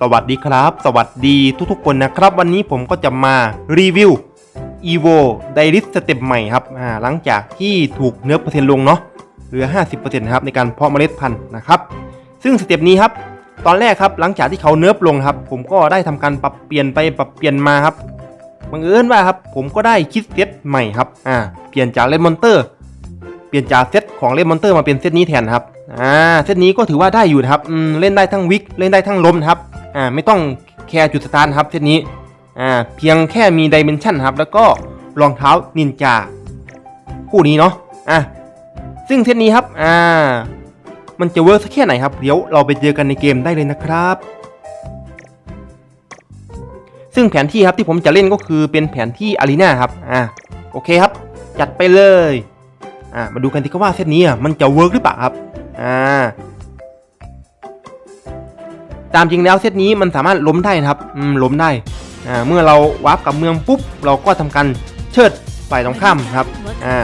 สวัสดีครับ สวัสดีทุกๆคนนะครับ วันนี้ผมก็จะมารีวิว evo d i r i s สเต็ปใหม่ครับอ่าหลังจากที่ถูกเนื้อเปอร์เซ็นต์ลงเนาะเหลือ 50%นะครับในการเพาะเมล็ดพันธุ์นะครับ ซึ่งสเต็ปนี้ครับ ตอนแรกครับหลังจากที่เขาเนิร์ฟลงครับ ผมก็ได้ทำการปรับเปลี่ยนไปปรับเปลี่ยนมาครับบังเอิญว่าครับผมก็ได้คิดเซตใหม่ครับอ่าเปลี่ยนจากเลนมอนเตอร์ เปลี่ยนจากเซตของเลนมอนเตอร์มาเป็นเซตนี้แทนครับอ่าเซตนี้ก็ถือว่าได้อยู่นะครับเล่นได้ทั้งวิกเล่นได้ทั้งล้มนะครับอ่าไม่ต้องแคร์จุดสตาร์ทครับเซตนี้อ่าเพียงแค่มีดิเมนชันครับแล้วก็รองเท้านินจาคู่นี้เนาะอะซึ่งเซตนี้ครับอ่ามันจะเวิร์กสักแค่ไหนครับเดี๋ยวเราไปเจอกันในเกมได้เลยนะครับ ซึ่งแผนที่ครับที่ผมจะเล่นก็คือเป็นแผนที่อารีนาครับอ่าโอเคครับ จัดไปเลย อ่ามาดูกันที่ว่าเซตนี้อะมันจะเวิร์กหรือเปล่าครับอ่าตามจริงแล้วเซตนี้มันสามารถล้มได้นะครับอืมล้มได้อ่าเมื่อเราวาร์ปกับเมืองปุ๊บ เราก็ทำการเชิดฝ่ายตรงข้ามครับอ่า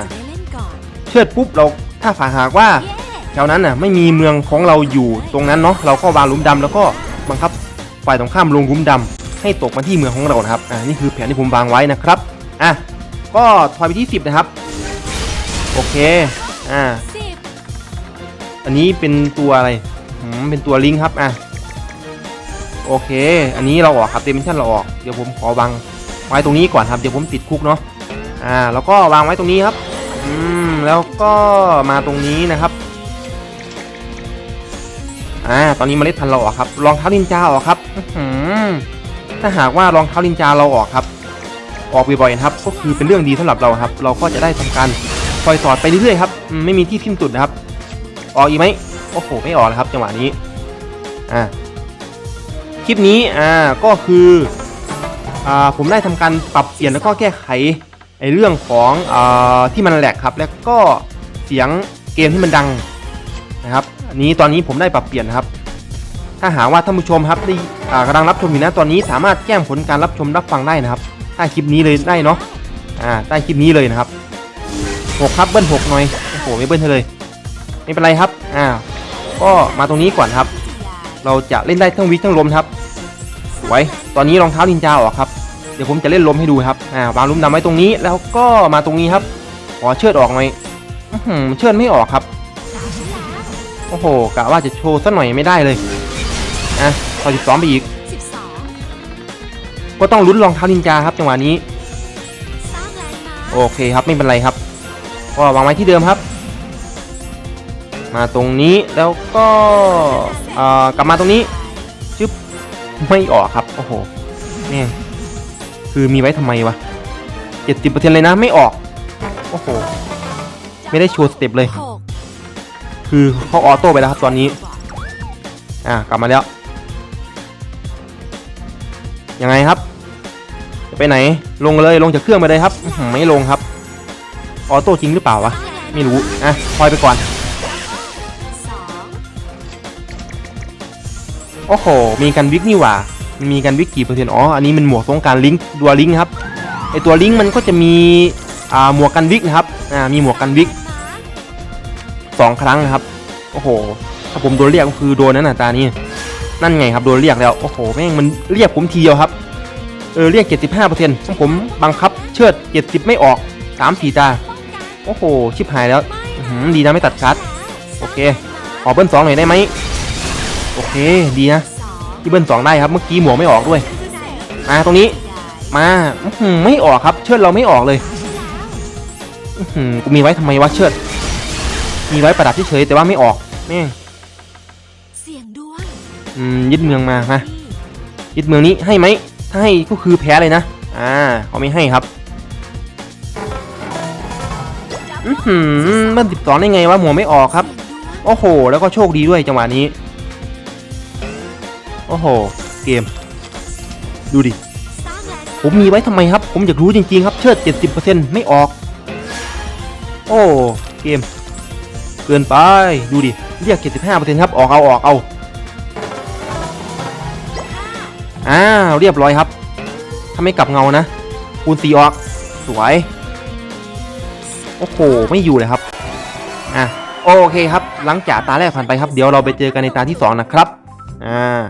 เชิดปุ๊บเราถ้าฝ่าหากว่าแถวนั้นน่ะไม่มีเมืองของเราอยู่ตรงนั้นเนาะเราก็วางลุมดำแล้วก็บังคับฝ่ายตรงข้ามลงลุมดำให้ตกมาที่เมืองของเรานะครับอ่านี่คือแผนที่ผมวางไว้นะครับอะก็ถอยไปที่ 10 นะครับ โอเค อ่า อันนี้เป็นตัวอะไรอืมเป็นตัวลิงครับ อะ โอเค อันนี้เราออกครับเดมิชันเราออก เดี๋ยวผมขอวางไว้ตรงนี้ก่อนครับ เดี๋ยวผมติดคุกเนาะ อ่า แล้วก็วางไว้ตรงนี้ครับ อืม แล้วก็มาตรงนี้นะครับ อ่า ตอนนี้เมล็ดพันธุ์เราออกครับ รองเท้านินจาออกครับ อื้อหือถ้าหากว่ารองเท้านินจาเราออกครับ ออกบ่อยๆนะครับ ก็คือเป็นเรื่องดีสำหรับเราครับ เราก็จะได้ทำการ คอยสอดไปเรื่อยๆครับไม่มีที่สิ้นสุดนะครับ ออกอีกไหมโอ้โหไม่ออกนะครับจังหวะนี้อ่าคลิปนี้อ่าก็คืออ่าผมได้ทำการปรับเปลี่ยนแล้วก็แก้ไขไอเรื่องของอ่าที่มันแหลกครับ แล้วก็เสียงเกมที่มันดังนะครับอันนี้ตอนนี้ผมได้ปรับเปลี่ยนครับ ถ้าหากว่าท่านผู้ชมครับที่อ่ากำลังรับชมอยู่นะตอนนี้สามารถแจ้งผลการรับชมรับฟังได้นะครับใต้คลิปนี้เลยได้เนาะอ่าใต้คลิปนี้เลยนะครับ หกครับเบิ้ลหกหน่อยโอ้โหไม่เบิ้ลเธอเลย ไม่เป็นไรครับอ่าก็มาตรงนี้ก่อนครับ เราจะเล่นได้ทั้งวิกทั้งลมครับสวยตอนนี้รองเท้านินจาออกครับเดี๋ยวผมจะเล่นลมให้ดูครับอ่าวางลุมดำไว้ตรงนี้แล้วก็มาตรงนี้ครับ ขอเชือดออกหน่อยอื้อหือเชือดไม่ออกครับโอ้โหกะว่าจะโชว์สักหน่อยไม่ได้เลยอะต่อสิบสองไปอีกก็ต้องลุ้นรองเท้านินจาครับจังหวะนี้ โอเคครับไม่เป็นไรครับ ก็วางไว้ที่เดิมครับ มาตรงนี้แล้วก็กลับมาตรงนี้ชึบไม่ออกครับโอ้โหเนี่ยคือมีไว้ทำไมวะเจ็ดสิบเปอร์เซ็นต์เลยนะไม่ออกโอ้โหไม่ได้โชว์สเต็ปเลย คือเขาออโต้ไปแล้วครับตอนนี้อ่ากลับมาแล้วยังไงครับ จะไปไหนลงเลยลงจากเครื่องไปเลยครับไม่ลงครับ ออโต้จริงหรือเปล่าวะ ไม่รู้ อะคอยไปก่อน โอ้โห มีกันวิกนี่หว่ามันมีกันวิกกี่เปอร์เซ็นต์ อ๋อ อันนี้มันหมวกสงกรารลิงก์ดัวลิงก์ครับ ไอตัวลิงก์มันก็จะมี อ่า หมวกกันวิกนะครับ อ่า มีหมวกกันวิกสองครั้งนะครับ โอ้โห ถ้าผมโดนเรียกก็คือโดนนั่นน่ะตานี่นั่นไงครับ โดนเรียกแล้ว โอ้โห แม่งมันเรียกผมทีเดียวครับ เออ เรียก 75%ผมบังคับ เชิด 70 ไม่ออก 3 4ตา โอ้โห ชิบหายแล้วดีนะไม่ตัดคัดโอเค ขอเบิ้ลสองหน่อยได้ไหมโอเค ดีนะ ที่เบิ้ลสองได้ครับ เมื่อกี้หมวกไม่ออกด้วย มาตรงนี้ มาอไม่ออกครับ เชิดเราไม่ออกเลยกูมีไว้ทำไมวะเชิด มีไว้ประดับเฉยแต่ว่าไม่ออกแม่งเสียงดวงอืมยึดเมืองมามายึดเมืองนี้ให้ไหม ถ้าให้ก็คือแพ้เลยนะ อ่าเขาไม่ให้ครับ อือหือมันสิบสองได้ไงวะหมวไม่ออกครับ โอ้โห แล้วก็โชคดีด้วยจังหวะนี้ โอ้โห เกม ดูดิ ผมมีไว้ทำไมครับ ผมอยากรู้จริงๆครับเชิด 70%ไม่ออก โอ้ เกม เกินไปดูดิ เรียก 75%ครับ ออกเอาออกเอาอ้าวเรียบร้อยครับ ถ้าไม่กลับเงานะคูณสีออก สวย โอ้โห ไม่อยู่เลยครับ อะ โอเคครับ หลังจากตาแรกผ่านไปครับ เดี๋ยวเราไปเจอกันในตาที่ 2 นะครับ อ่า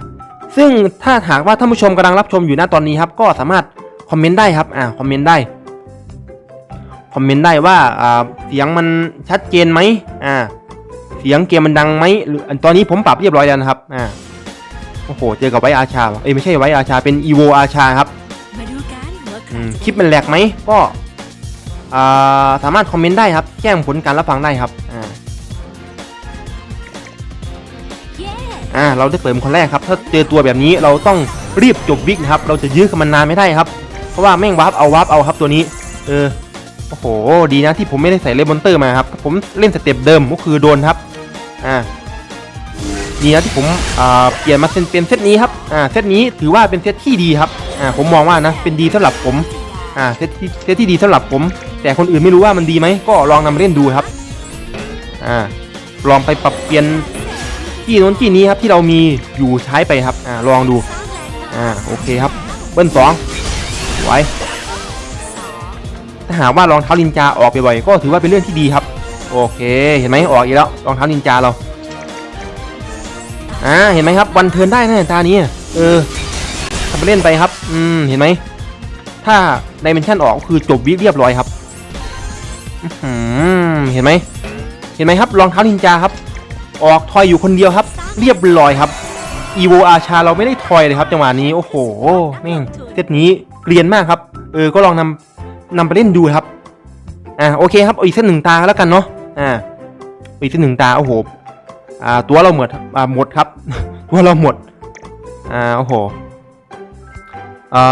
ซึ่งถ้าหากว่าท่านผู้ชมกำลังรับชมอยู่ณตอนนี้ครับ ก็สามารถคอมเมนต์ได้ครับ อ่า คอมเมนต์ได้ คอมเมนต์ได้ว่า อ่า เสียงมันชัดเจนไหมอ่า เสียงเกมมันดังไหมหรืออันตอนนี้ผมปรับเรียบร้อยแล้วนะครับ อ่า โอ้โห เจอกับไวอาชาว่ะเอ้ยไม่ใช่ไวอาชา เป็นอีโวอาชาครับมาดูกันว่าใครอืมจะคลิปมันแหลกไหมก็อ่า สามารถคอมเมนต์ได้ครับ แจ้งผลการรับฟังได้ครับอ่าเย้อ่าเราได้เปิดเป็นคนแรกครับ ถ้าเจอตัวแบบนี้เราต้องรีบจบวิกนะครับ เราจะยื้อกับมันนานไม่ได้ครับ เพราะว่าแม่งวาร์ปเอาวาร์ปเอาครับตัวนี้ เออ โอ้โห ดีนะที่ผมไม่ได้ใส่เลมอนเตอร์มาครับ ผมเล่นสเต็ปเดิมก็คือโดนครับ อ่า ดีนะที่ผมอ่าเปลี่ยนมาเป็นเป็นเซตนี้ครับ อ่า เซตนี้ถือว่าเป็นเซตที่ดีครับ อ่า ผมมองว่านะ เป็นดีสำหรับผม อ่าเซตที่เซตที่ดีสำหรับผม แต่คนอื่นไม่รู้ว่ามันดีไหมก็ลองนำมาเล่นดูครับอ่าลองไปปรับเปลี่ยนที่โน้นที่นี้ครับที่เรามีอยู่ใช้ไปครับอ่าลองดูอ่าโอเคครับเบิ้ลสองไว้ถ้าหากว่ารองเท้านินจาออกไปบ่อยๆก็ถือว่าเป็นเรื่องที่ดีครับ โอเคเห็นไหมออกอีกแล้วรองเท้านินจาเราอ่าเห็นไหมครับวันเทินได้นะตานี้เออทำไปเล่นไปครับ อืมเห็นไหมถ้า ดิเมนชันออกคือจบวิเรียบร้อยครับเห็นไหมเห็นไหมครับรองเท้านินจาครับ ออกทอยอยู่คนเดียวครับ เรียบร้อยครับอีโวอาชาเราไม่ได้ทอยเลยครับจังหวะนี้โอ้โหแม่งเซตนี้เกรียนมากครับ เออก็ลองนำนำไปเล่นดูครับอ่าโอเคครับเอาอีกเส้นหนึ่งตาแล้วกันเนาะอ่าอีกเส้นหนึ่งตาโอ้โหอ่าตัวเราหมดอ่าหมดครับ ตัวเราหมดอ่าโอ้โหอ่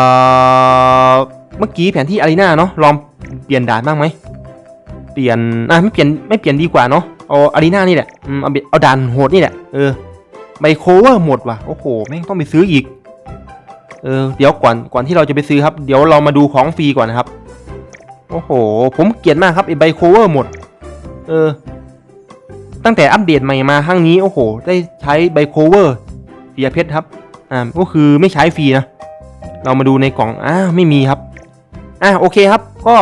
อ เมื่อกี้แผนที่อารีนาเนาะลองเปลี่ยนด่านบ้างไหมเปลี่ยนอ่าไม่เปลี่ยนไม่เปลี่ยนดีกว่าเนาะเอาอารีนานี่แหละอืมเอาเอาด่านโหดนี่แหละเออไบโคเวอร์หมดว่ะโอ้โหแม่งต้องไปซื้ออีกเออเดี๋ยวก่อนก่อนที่เราจะไปซื้อครับ เดี๋ยวเรามาดูของฟรีก่อนนะครับ โอ้โห ผมเกลียดมากครับไอไบโคเวอร์หมด เออ ตั้งแต่อัปเดตใหม่มาครั้งนี้โอ้โห ได้ใช้ไบโคเวอร์เสียเพชรครับ อ่าก็คือไม่ใช้ฟรีนะ เรามาดูในกล่องอ่าไม่มีครับ อ่าโอเคครับ ก็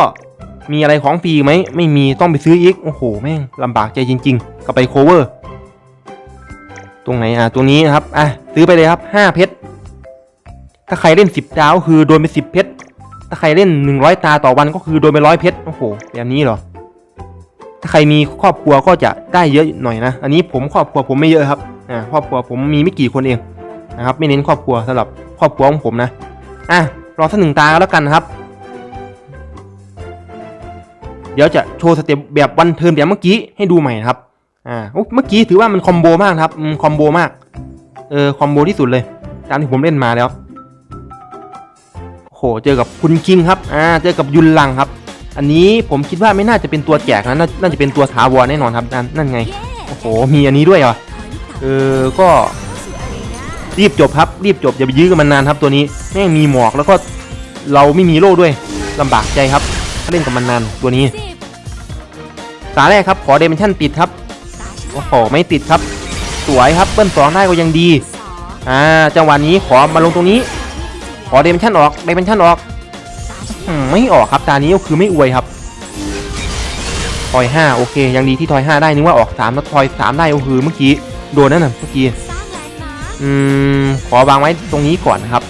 มีอะไรของฟรีไหมไม่มีต้องไปซื้ออีก โอ้โห แม่งลำบากใจจริง ๆกับไบโคเวอร์ ตรงไหนอะตรงนี้นะครับอะซื้อไปเลยครับห้าเพชรถ้าใครเล่นสิบดาวคือโดนไปสิบเพชรถ้าใครเล่นหนึ่งร้อยตาต่อวันก็คือโดนไปร้อยเพชรโอ้โหแบบนี้เหรอถ้าใครมีครอบครัวก็จะได้เยอะหน่อยนะ อันนี้ผมครอบครัวผมไม่เยอะครับอ่าครอบครัวผมมีไม่กี่คนเองนะครับ ไม่เน้นครอบครัวสำหรับครอบครัวของผมนะอะรอสักหนึ่งตาแล้วกันนะครับ เดี๋ยวจะโชว์สเต็ปแบบวันเทิร์นแบบเมื่อกี้ให้ดูใหม่นะครับอ่าเมื่อกี้ถือว่ามันคอมโบมากครับคอมโบมากเออคอมโบที่สุดเลยตามที่ผมเล่นมาแล้วโอ้โหเจอกับคุณคิงครับอ่าเจอกับยุนลังครับ อันนี้ผมคิดว่าไม่น่าจะเป็นตัวแจกนะนน่าจะเป็นตัวถาวรแน่นอนครับนั่นนั่นไงโอ้โหมีอันนี้ด้วยเหรอเออก็รีบจบครับรีบจบอย่าไปยื้อกันมันนานครับตัวนี้แม่งมีหมอกแล้วก็เราไม่มีโล่ด้วยลำบากใจครับ เล่นกับมันนานตัวนี้ตาแรกครับขอเดเมนชั่นติดครับตาฉันโอ้โหไม่ติดครับ สวยครับเบิ้ลสองได้ก็ยังดีอ่าจังหวะนี้ขอมาลงตรงนี้ ขอเดเมนชั่นออกเดเมนชั่นออกอไม่ออกครับตานี้ก็คือไม่อวยครับทอยห้าโอเค ยังดีที่ทอยห้าได้นึกว่าออกสามแล้วทอยสามได้ก็คือเมื่อกี้โดนนั่นน่ะเมื่อกี้อืมขอวางไว้ตรงนี้ก่อนนะครับ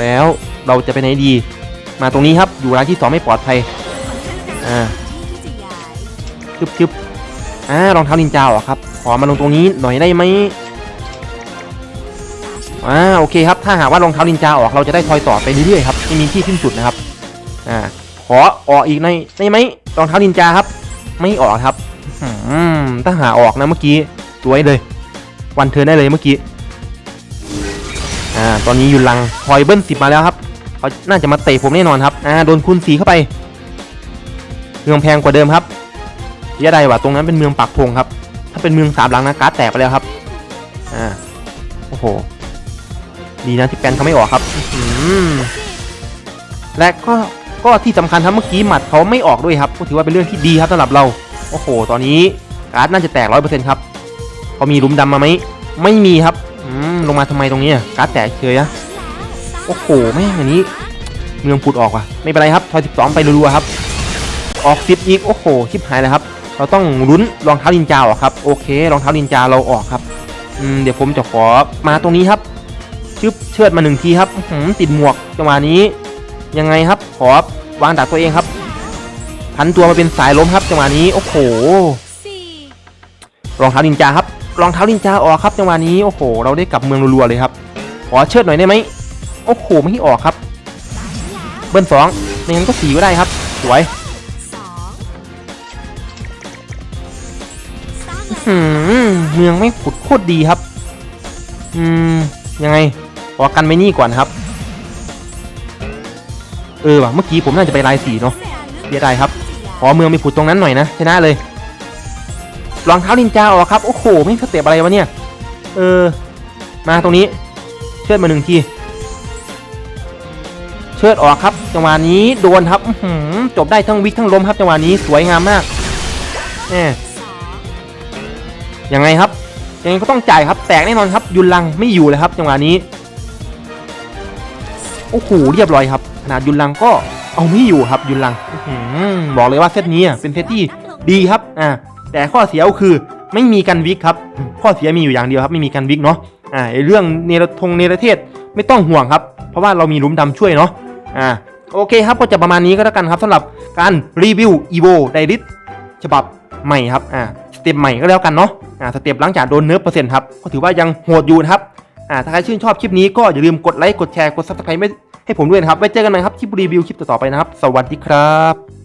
แล้วเราจะไปไหนดี มาตรงนี้ครับ อยู่ร้านที่สองไม่ปลอดภัย อ่าที่จะย้ายชึบชึบอ่ารองเท้านินจาเหรอครับ ขอมาลงตรงนี้หน่อยได้ไหมอ่าโอเคครับ ถ้าหากว่ารองเท้านินจาออกเราจะได้ทอยต่อไปเรื่อยๆครับไม่มีที่สิ้นสุดนะครับ อ่า ขอออกอีกหน่อยได้ไหมรองเท้านินจาครับ ไม่ออกครับอืมถ้าหาออกนะเมื่อกี้สวยเลย วันเทินได้เลยเมื่อกี้ อ่า ตอนนี้อยู่ลังทอยเบิ้ลสิบมาแล้วครับ เขาน่าจะมาเตะผมแน่นอนครับ อ่า โดนคูณสีเข้าไป เมืองแพงกว่าเดิมครับเสียดว่ะตรงนั้นเป็นเมืองปักธงครับ ถ้าเป็นเมืองสามหลังนะการ์ดแตกไปแล้วครับ อ่า โอ้โห ดีนะที่แปนเขาไม่ออกครับ อื้อหือและก็ ก็ที่สำคัญครับเมื่อกี้หมัดเขาไม่ออกด้วยครับ ก็ถือว่าเป็นเรื่องที่ดีครับสำหรับเรา โอ้โห ตอนนี้การ์ดน่าจะแตกร้อยเปอร์เซ็นต์ครับเขามีลุมดำมาไหม ไม่มีครับ อืม ลงมาทำไมตรงนี้การ์ดแตกเฉยอะ โอ้โหแม่งอันนี้ เมืองปุดออกว่ะไม่เป็นไรครับทอยสิบสองไปรัวๆครับ ออกสิบอีกโอ้โหชิบหายเลยครับ เราต้องลุ้นรองเท้านินจาออกครับโอเครองเท้านินจาเราออกครับอืมเดี๋ยวผมจะขอมาตรงนี้ครับชึบเชิดมาหนึ่งทีครับหือติดหมวกจังหวะนี้ ยังไงครับ ขอวางดักตัวเองครับ พันตัวมาเป็นสายล้มครับจังหวะนี้โอ้โหรองเท้านินจาครับรองเท้านินจาออกครับจังหวะนี้โอ้โห เราได้กลับเมืองรัวๆเลยครับ ขอเชิดหน่อยได้ไหม โอ้โหไม่ให้ออกครับ เบิ้ลสองไม่งั้นก็สีก็ได้ครับ สวยเมืองไม่ขุดโคตรดีครับ อืม ยังไงขอกันไปนี่ก่อนครับ เออว่ะเมื่อกี้ผมน่าจะไปลายสีเนาะเสียดายครับ ขอเมืองไปผุดตรงนั้นหน่อยนะชนะเลยรองเท้านินจาออกครับ โอ้โห ไม่สเต็ปอะไรวะเนี่ย เออ มาตรงนี้ เชิดมาหนึ่งที เชิดออกครับจังหวะนี้โดนครับหือจบได้ทั้งวิกทั้งล้มครับจังหวะนี้สวยงามมากแหมสองยังไงครับยังไงก็ต้องจ่ายครับแตกแน่นอนครับยุนลังไม่อยู่เลยครับจังหวะนี้โอ้โหเรียบร้อยครับขนาดยุนลังก็เอาไม่อยู่ครับยุนลังหือบอกเลยว่าเซตนี้เป็นเซตที่ดีครับอ่าแต่ข้อเสียก็คือไม่มีกันวิกครับ ข้อเสียมีอยู่อย่างเดียวครับไม่มีกันวิกเนาะอ่าเรื่องเนรทงเนรเทศไม่ต้องห่วงครับ เพราะว่าเรามีลุมดำช่วยเนาะ อ่าโอเคครับก็จะประมาณนี้ก็แล้วกันครับสำหรับการรีวิว EVO ไดริสฉบับใหม่ครับอ่าสเต็ปใหม่ก็แล้วกันเนาะอ่าสเต็ปหลังจากโดนเนิร์ฟเปอร์เซ็นต์ครับก็ถือว่ายังโหดอยู่นะครับอ่าถ้าใครชื่นชอบคลิปนี้ก็อย่าลืมกดไลค์กดแชร์กดซับสไครต์ให้ผมด้วยนะครับไว้เจอกันใหม่ครับคลิปรีวิวคลิปต่อๆไปนะครับ สวัสดีครับ